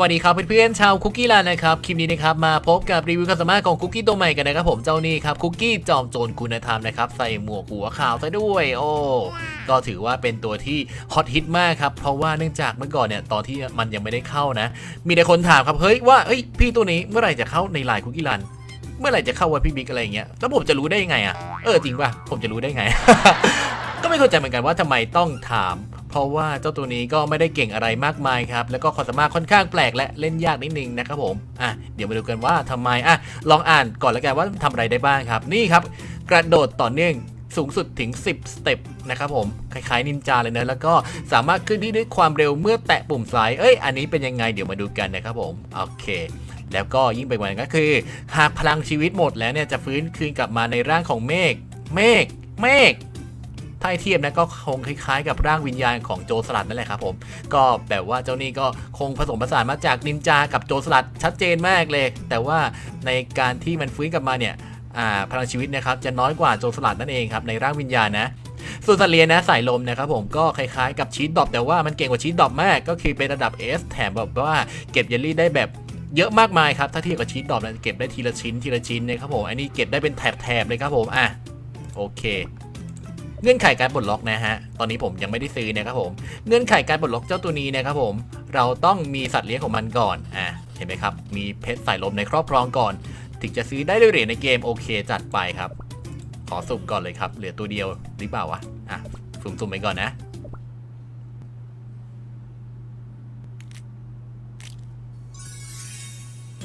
วัสดีครับเพื่อนๆชาวคุกกี้แลนนะครับคลิปนี้นะครับมาพบกับรีวิวความสามารถของคุกกี้ตัวใหม่กันนะครับผมเจ้านี่ครับคุกกี้จอมโจรคุณธรรมนะครับใส่หมวกหัวขาวซะด้วย โอ้ก็ถือว่าเป็นตัวที่ฮอตฮิตมากครับเพราะว่าเนื่องจากเมื่อก่อนเนี่ยตอนที่มันยังไม่ได้เข้านะ มีแต่คนถามครับเฮ้ยว่าเฮ้ยพี่ตัวนี้เมื่อไหร่จะเข้าในไลน์คุกกี้แลนเมื่อไหร่จะเข้าวันพี่บิ๊กอะไรเงี้ยแล้วผมจะรู้ได้ยังไงอะเออจริงป่ะผมจะรู้ได้ไง ก็ไม่เข้าใจเหมือนกันว่าทำไมต้องถาม ราะว่าเจ้าตัวนี้ก็ไม่ได้เก่งอะไรมากมายครับ แล้วก็ความสามารถค่อนข้างแปลกและเล่นยากนิดนึงนะครับผมอะเดี๋ยวมาดูกันว่าทำไมอะลองอ่านก่อนแล้วกันว่าทำอะไรได้บ้างครับ นี่ครับ กระโดดต่อเนื่องสูงสุดถึง 10 สเต็ปนะครับผม คล้ายๆนินจาเลยนะ แล้วก็สามารถขึ้นที่ด้วยความเร็วเมื่อแตะปุ่มซ้าย เอ้ย อันนี้เป็นยังไงเดี๋ยวมาดูกันนะครับผม โอเคแล้วก็ยิ่งไปกว่านั้นก็คือ หากพลังชีวิตหมดแล้วเนี่ยจะฟื้นคืนกลับมาในร่างของเมฆ เมฆ เมฆ ถ้าให้เทียบนะก็คงคล้ายๆ กับร่างวิญญาณของโจรสลัดนั่นแหละครับผม ก็แบบว่าเจ้านี่ก็คงผสมผสานมาจากนินจากับโจรสลัดชัดเจนมากเลย แต่ว่าในการที่มันฟื้นกลับมาเนี่ยพลังชีวิตนะครับจะน้อยกว่าโจรสลัดนั่นเองครับในร่างวิญญาณนะส่วนสัตว์เลี้ยงนะสายลมนะครับผมก็คล้ายๆกับชีตดอปแต่ว่ามันเก่งกว่าชีตดอปมากก็คือเป็นระดับ S แถมแบบว่าเก็บเยลลี่ได้แบบเยอะมากมายครับถ้าเทียบกับชีตดอปนะเก็บได้ทีละชิ้นทีละชิ้นนะครับผมอันนี้เก็บได้เป็นแถบๆเลยครับผมอะโอเค เงื่อนไขการปลดล็อกนะฮะ ตอนนี้ผมยังไม่ได้ซื้อนะครับผม เงื่อนไขการปลดล็อกเจ้าตัวนี้นะครับผม เราต้องมีสัตว์เลี้ยงของมันก่อน อะ เห็นไหมครับ มีเพชรสายลมในครอบครองก่อน ถึงจะซื้อได้ด้วยเหรียญในเกมโอเคจัดไปครับ ขอสุ่มก่อนเลยครับ เหลือตัวเดียวหรือเปล่าวะ อะ สุ่มๆไปก่อนนะ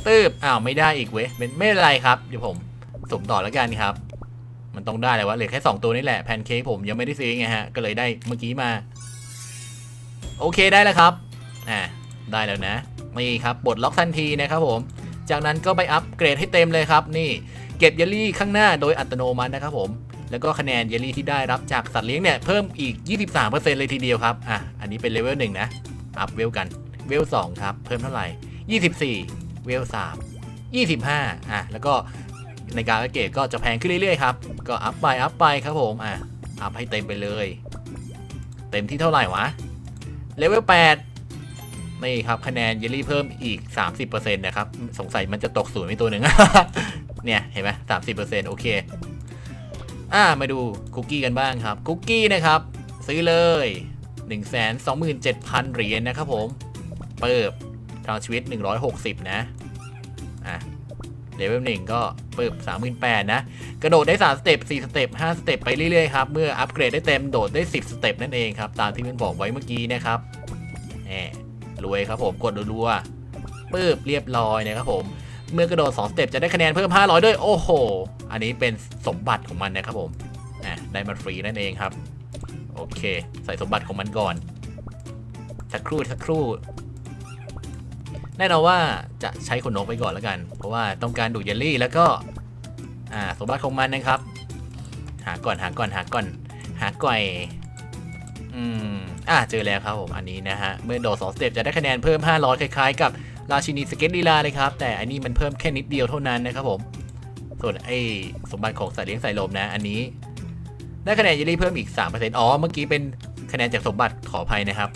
ตืบอ้าวไม่ได้อีกเว้ยเป็นไม่เป็นไรครับ เดี๋ยวผมสุ่มต่อแล้วกันครับ มันต้องได้เลยวะเหลือแค่ 2 ตัวนี่แหละแพนเค้กผมยังไม่ได้ซื้อไงฮะ ก็เลยได้เมื่อกี้มา โอเคได้แล้วครับอ่าได้แล้วนะนี่ครับบดล็อกทันทีนะครับผม จากนั้นก็ไปอัปเกรดให้เต็มเลยครับ นี่เก็บเยลลี่ข้างหน้าโดยอัตโนมัตินะครับผมแล้วก็คะแนนเยลลี่ที่ได้รับจากสัตว์เลี้ยงเนี่ยเพิ่มอีก 23%เลยทีเดียวครับอะอันนี้เป็นเลเวลหนึ่งนะอัพเวลกันเวล2ครับเพิ่มเท่าไหร่ 24 เวล3 25อะแล้วก็ ในการอัปเกรดก็จะแพงขึ้นเรื่อยๆครับ ก็อัพไปอัพไปครับผม อะ อัพให้เต็มไปเลย เต็มที่เท่าไหร่วะ เลเวล8นี่ครับคะแนนเยลลี่เพิ่มอีก 30%นะครับ สงสัยมันจะตกศูนย์ไปตัวหนึ่ง เนี่ย เห็นไหมสามสิบเปอร์เซ็นต์โอเค อ่า มาดูคุกกี้กันบ้างครับ คุกกี้นะครับ ซื้อเลย1 2 7 0 0 0เหรียญนะครับผม เปิบพลังชีวิต 160 นะอะ เลเวลหนึ่งก็ปึ๊บสามหมื่นแปดนะ กระโดดได้3สเต็ป4สเต็ป5สเต็ปไปเรื่อยๆครับ เมื่ออัปเกรดได้เต็มโดดได้10สเต็ปนั่นเองครับ ตามที่มันบอกไว้เมื่อกี้นะครับแหมรวยครับผมกดรัวๆปึ๊บเรียบร้อยนะครับผม เมื่อกระโดด 2 สเต็ปจะได้คะแนนเพิ่ม 500 ด้วย โอ้โห อันนี้เป็นสมบัติของมันนะครับผมอะได้มันฟรีนั่นเองครับ โอเค ใส่สมบัติของมันก่อน สักครู่สักครู่ แน่นอนว่าจะใช้ขนนกไปก่อนแล้วกัน เพราะว่าต้องการดูดเยลลี่แล้วก็สมบัติของมันนะครับ หาก่อนหาก่อนหาก่อน หาก่อยอืมอ่าเจอแล้วครับผมอันนี้นะฮะเมื่อโดดสองสเต็ปจะได้คะแนนเพิ่ม 500 คล้ายๆ กับราชินีสเก็ตลีลาเลยครับ แต่อันนี้มันเพิ่มแค่นิดเดียวเท่านั้นนะครับผมส่วนไอ้สมบัติของสัตว์เลี้ยงสายลมนะ อันนี้ได้คะแนนเยลลี่เพิ่มอีก 3%อ๋อเมื่อกี้เป็นคะแนนจากสมบัติขออภัยนะครับ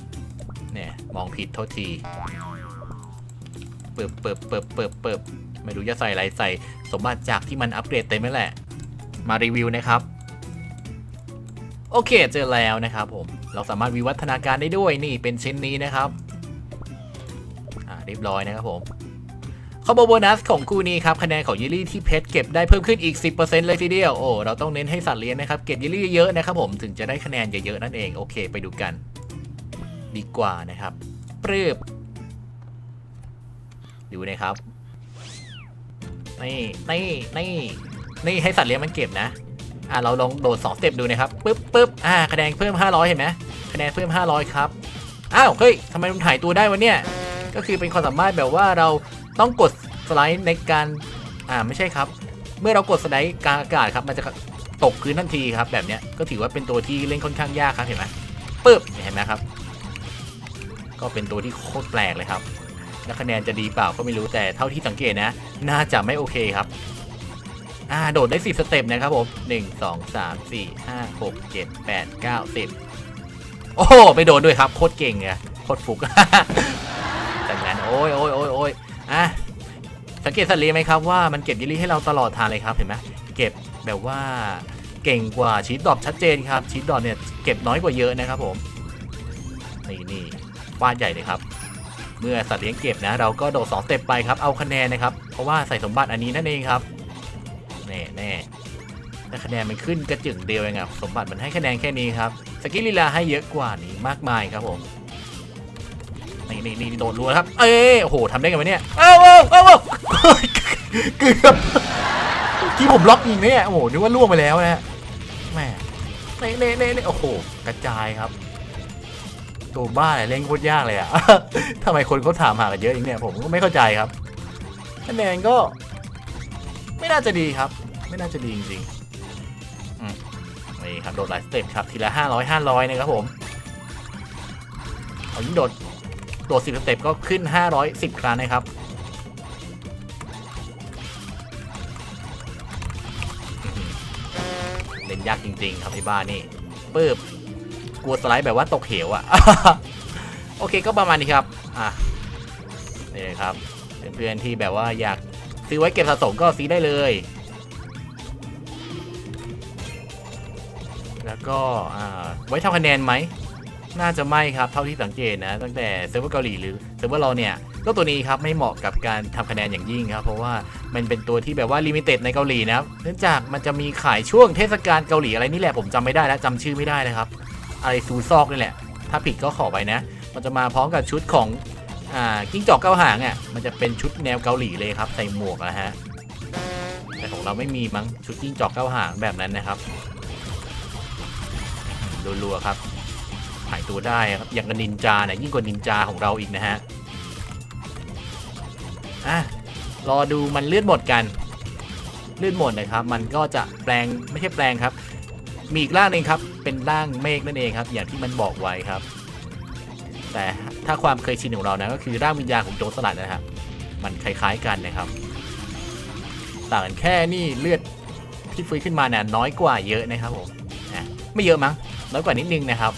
เนี่ยมองผิดโทษที เปิบเปิบเปิบเปิบเปิบไม่รู้จะใส่อะไรใส่สมบัติจากที่มันอัปเกรดเต็มนั่นแหละ มารีวิวนะครับ โอเคเจอแล้วนะครับผม เราสามารถวิวัฒนาการได้ด้วยนี่เป็นชิ้นนี้นะครับ อ่าเรียบร้อยนะครับผมคอมโบโบนัสของคู่นี้ครับคะแนนของเยลลี่ที่เพชรเก็บได้เพิ่มขึ้นอีก 10%เลยทีเดียวโอ้เราต้องเน้นให้สัตว์เลี้ยงนะครับเก็บเยลลี่เยอะๆนะครับผมถึงจะได้คะแนนเยอะๆนั่นเองโอเค ไปดูกัน ดีกว่านะครับปรืบ ดูนะครับนี่นี่นี่นี่ให้สัตว์เลี้ยงมันเก็บนะอ่าเราลองโดด2สเต็ปดูนะครับปึ๊บปึ๊บอ่าคะแนนเพิ่ม 500 เห็นไหมคะแนนเพิ่ม 500 ครับอ้าวเฮ้ยทำไมมันถ่ายตัวได้วะเนี่ยก็คือเป็นความสามารถแบบว่าเราต้องกดสไลด์ในการอ่าไม่ใช่ครับ เมื่อเรากดสไลด์กลางอากาศครับมันจะตกพื้นทันทีครับ แบบเนี้ยก็ถือว่าเป็นตัวที่เล่นค่อนข้างยากครับเห็นไหมปึ๊บเห็นไหมครับ ก็เป็นตัวที่โคตรแปลกเลยครับ แล้วคะแนนจะดีเปล่าก็ไม่รู้แต่เท่าที่สังเกตนะ น่าจะไม่โอเคครับอ่าโดดได้ 10 สเต็ปนะครับผม1 2 3 4 5 6 7 8 9 10 โอ้โหไปโดดด้วยครับ โคตรเก่งไงโคตรฟุกจากนั้นโอ้ยโอ้ยโอ้ยโอ้ยอะสังเกตสัตว์เลี้ยงไหมครับว่ามันเก็บยิลลี่ให้เราตลอดทางเลยครับเห็นไหมเก็บแบบว่าเก่งกว่าชีสดอบชัดเจนครับชีสดอบเนี่ยเก็บน้อยกว่าเยอะนะครับผมนี่นี่ฟาดใหญ่เลยครับ เมื่อสัตว์เลี้ยงเก็บนะ เราก็โดดสองสเต็ปไปครับเอาคะแนนนะครับ เพราะว่าใส่สมบัติอันนี้นั่นเองครับแน่แน่ถ้าคะแนนมันขึ้นกระจึงเดียวเองอะสมบัติมันให้คะแนนแค่นี้ครับสกิลลีลาให้เยอะกว่านี้มากมายครับผมนี่นี่นี่โดดรัวครับ เอ้โอ้โหทำได้ไงวะเนี่ยเอ้าเอ้าเอ้าเอ้าเกือบที่ผมล็อกอีกเนี่ยโอ้โหนึกว่าล่วงไปแล้วนะแม่เน่เน่เน่โอ้โหกระจายครับ ตัวบ้าอะไรเล่นโคตรยากเลยอะ ทำไมคนเขาถามหากันเยอะอย่างเนี้ยผมก็ไม่เข้าใจครับคะแนนก็ ไม่น่าจะดีครับ ไม่น่าจะดีจริงๆอืมนี่ครับโดดหลายสเต็ปครับทีละห้าร้อยห้าร้อยนะครับผมเอายิ่งโดดโดดสิบสเต็ปก็ขึ้นห้าร้อยสิบครั้งนะครับเล่นยากจริง ๆ ครับไอ้บ้านี่ปึ๊บ กลัวสไลด์แบบว่าตกเหวอะโอเคก็ประมาณนี้ครับอะนี่เลยครับเพื่อนๆที่แบบว่าอยากซื้อไว้เก็บสะสมก็ซื้อได้เลย แล้วก็อ่าไว้ทำคะแนนไหม น่าจะไม่ครับเท่าที่สังเกตนะ ตั้งแต่เซิร์ฟเวอร์เกาหลีหรือเซิร์ฟเวอร์เราเนี่ยก็ตัวนี้ครับไม่เหมาะกับการทำคะแนนอย่างยิ่งครับ เพราะว่ามันเป็นตัวที่แบบว่าลิมิเต็ดในเกาหลีนะเนื่องจากมันจะมีขายช่วงเทศกาลเกาหลีอะไรนี่แหละผมจำไม่ได้แล้วจำชื่อไม่ได้นะครับ อะไรซูซอกนี่แหละ ถ้าผิดก็ขอไปนะ มันจะมาพร้อมกับชุดของอ่ากิ้งจอกเก้าหางอะมันจะเป็นชุดแนวเกาหลีเลยครับ ใส่หมวกนะฮะแต่ของเราไม่มีมั้งชุดกิ้งจอกเก้าหางแบบนั้นนะครับรัวๆครับหายตัวได้ครับอย่างกับนินจาเนี่ยยิ่งกว่านินจาของเราอีกนะฮะอะรอดูมันเลื่อนหมดกัน เลื่อนหมดนะครับ มันก็จะแปลงไม่ใช่แปลงครับ มีอีกร่างหนึ่งครับ เป็นร่างเมฆนั่นเองครับ อย่างที่มันบอกไว้ครับ แต่ถ้าความเคยชินของเรานะก็คือร่างวิญญาณของโจรสลัดนะครับ มันคล้ายๆกันนะครับ ต่างกันแค่นี่เลือดที่ฟื้นขึ้นมาเนี่ยน้อยกว่าเยอะนะครับผมอะไม่เยอะมั้งน้อยกว่านิดนึงนะครับ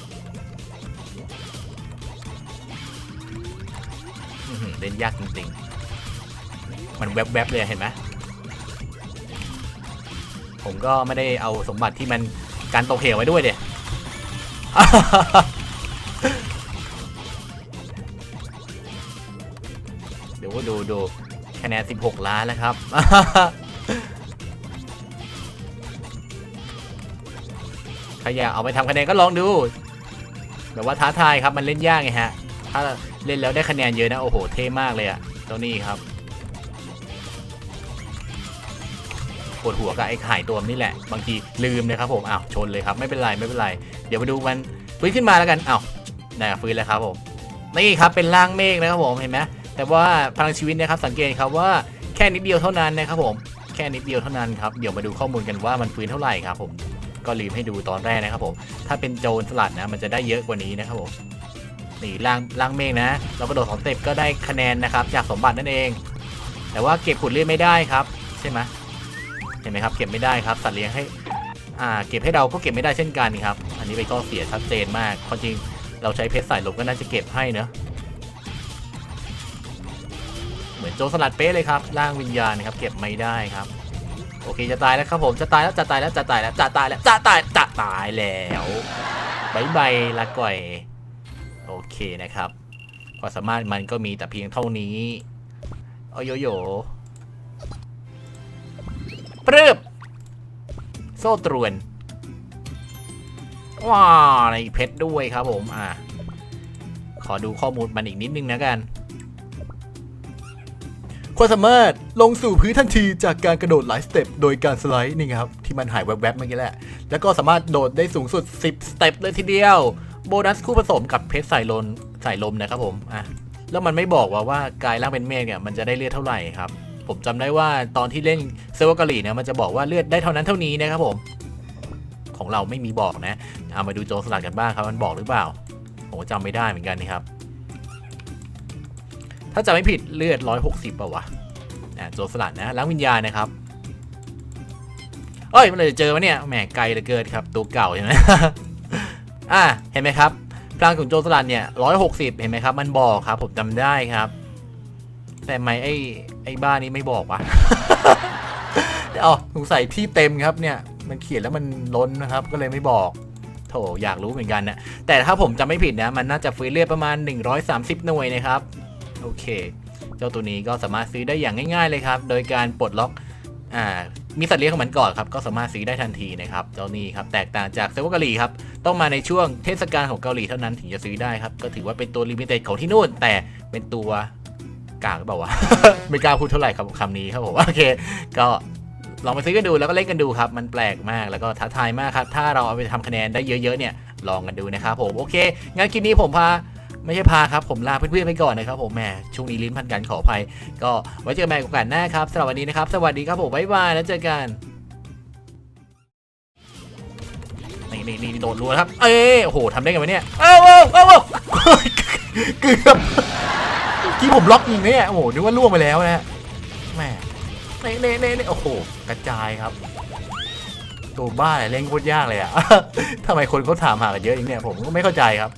เล่นยากจริงๆ มันแวบๆเลยเห็นไหมผมก็ไม่ได้เอาสมบัติที่มัน การตกเหวไว้ด้วยเดียเดี๋ยวดูดูคะแนน 16 ล้านแล้วครับ ใครอยากเอาไปทำคะแนนก็ลองดู แบบว่าท้าทายครับมันเล่นยากไงฮะ ถ้าเล่นแล้วได้คะแนนเยอะนะ โอ้โห เท่มากเลยอะเจ้านี่ครับ วดหัวกับไอ้ไข่ตัวนี่แหละ บางทีลืมนะครับผมอ้าวชนเลยครับไม่เป็นไรไม่เป็นไร เดี๋ยวมาดูมันฟื้นขึ้นมาแล้วกันอ้าวได้ฟื้นแล้วครับผมนี่ครับเป็นร่างเมฆนะครับผมเห็นไหมแต่ว่าพลังชีวิตนะครับสังเกตครับว่าแค่นิดเดียวเท่านั้นนะครับผมแค่นิดเดียวเท่านั้นครับเดี๋ยวมาดูข้อมูลกันว่ามันฟื้นเท่าไหร่ครับผมก็ลืมให้ดูตอนแรกนะครับผมถ้าเป็นโจรสลัดนะมันจะได้เยอะกว่านี้นะครับผมนี่ร่างร่างเมฆนะ เรากระโดดสองเต็ปก็ได้คะแนนนะครับจากสมบัตินั่นเอง แต่ว่าเก็บขุดเลือดไม่ได้ครับ ใช่ไหม ห็นไหมครับเก็บไม่ได้ครับสัตว์เลี้ยงให้อ่าเก็บให้เราก็เก็บไม่ได้เช่นกันครับ อันนี้เป็นข้อเสียชัดเจนมากความจริงเราใช้เพชรสายลมก็น่าจะเก็บให้เนอะเหมือนโจรสลัดเป๊ะเลยครับร่างวิญญาณนะครับเก็บไม่ได้ครับ โอเคจะตายแล้วครับผมจะตายแล้วจะตายแล้วจะตายแล้วจะตายแล้วจะตายจะตายแล้วบายบายละก่อยโอเคนะครับความสามารถมันก็มีแต่เพียงเท่านี้โอโยโย ปรึบโซ่ตรวนว้าในเพชรด้วยครับผม อ่าขอดูข้อมูลมันอีกนิดนึงนะกันความสามารถลงสู่พื้นทันทีจากการกระโดดหลายสเต็ปโดยการสไลด์นี่ครับ ที่มันหายแวบๆเมื่อกี้แหละ แล้วก็สามารถโดดได้สูงสุด 10 สเต็ปเลยทีเดียว โบนัสคู่ผสมกับเพชรสายลมสายลมนะครับผม อะ แล้วมันไม่บอกว่าว่ากายร่างเป็นเมฆเนี่ยมันจะได้เลือดเท่าไหร่ครับ ผมจำได้ว่าตอนที่เล่นเซอร์ฟเวอร์เกาหลีเนี่ยมันจะบอกว่าเลือดได้เท่านั้นเท่านี้นะครับผม ของเราไม่มีบอกนะเอามาดูโจรสลัดกันบ้างครับมันบอกหรือเปล่าผมจำไม่ได้เหมือนกันนะครับ ถ้าจำไม่ผิดเลือด 160ป่าวะนะโจรสลัดนะล้างวิญญาณนะครับเอ้ยมันเลยเจอวะเนี่ยแหมไกลเหลือเกินครับ ตัวเก่าใช่ไหมอะเห็นไหมครับพลังของโจรสลัดเนี่ย160เห็นไหมครับ มันบอกครับ ผมจำได้ครับ แต่ไมไอ้ ไอ้บ้านนี้ไม่บอกวะอ๋อสงสัยที่เต็มครับเนี่ย มันเขียนแล้วมันล้นนะครับ ก็เลยไม่บอกโถอยากรู้เหมือนกันนะแต่ถ้าผมจำไม่ผิดนะ มันน่าจะฟรีเรียบประมาณ 130 หน่วยนะครับ โอเค เจ้าตัวนี้ก็สามารถซื้อได้อย่างง่ายๆเลยครับ โดยการปลดล็อกอ่ามีสัตว์เลี้ยงของมันก่อนครับ ก็สามารถซื้อได้ทันทีนะครับ เจ้านี้ครับ แตกต่างจากเซเวอร์เกาหลีครับ ต้องมาในช่วงเทศกาลของเกาหลีเท่านั้นถึงจะซื้อได้ครับ ก็ถือว่าเป็นตัวลิมิเต็ดของที่นู่น แต่เป็นตัว กากหรือเปล่าวะ ไม่กล้าพูดเท่าไหร่ครับคำนี้ครับผมโอเค ก็ลองไปซื้อกันดูแล้วก็เล่นกันดูครับ มันแปลกมากแล้วก็ท้าทายมากครับ ถ้าเราเอาไปทำคะแนนได้เยอะๆเนี่ยลองกันดูนะครับผมโอเคงั้นคลิปนี้ผมพาไม่ใช่พาครับ ผมลาเพื่อนๆไปก่อนนะครับผมแหมช่วงนี้ลิ้นพันกันขออภัย ก็ไว้เจอกันใหม่โอกาสหน้าครับสำหรับวันนี้นะครับ สวัสดีครับผมบ๊ายบายแล้วเจอกันนี่นี่นี่โดดรัวครับ เอ้โอ้โหทำได้ไงวะเนี่ยเอ้าเอ้าเอ้าเกือบ ที่ผมล็อกยิงเนี่ยโอ้โหนึกว่าล่วงไปแล้วนะแหม่เน่เน่เน่เนโอ้โหกระจายครับ ตัวบ้าเลยเล่นโคตรยากเลยอะทำไมคนเขาถามหากันเยอะอย่างเนี่ยผมก็ไม่เข้าใจครับ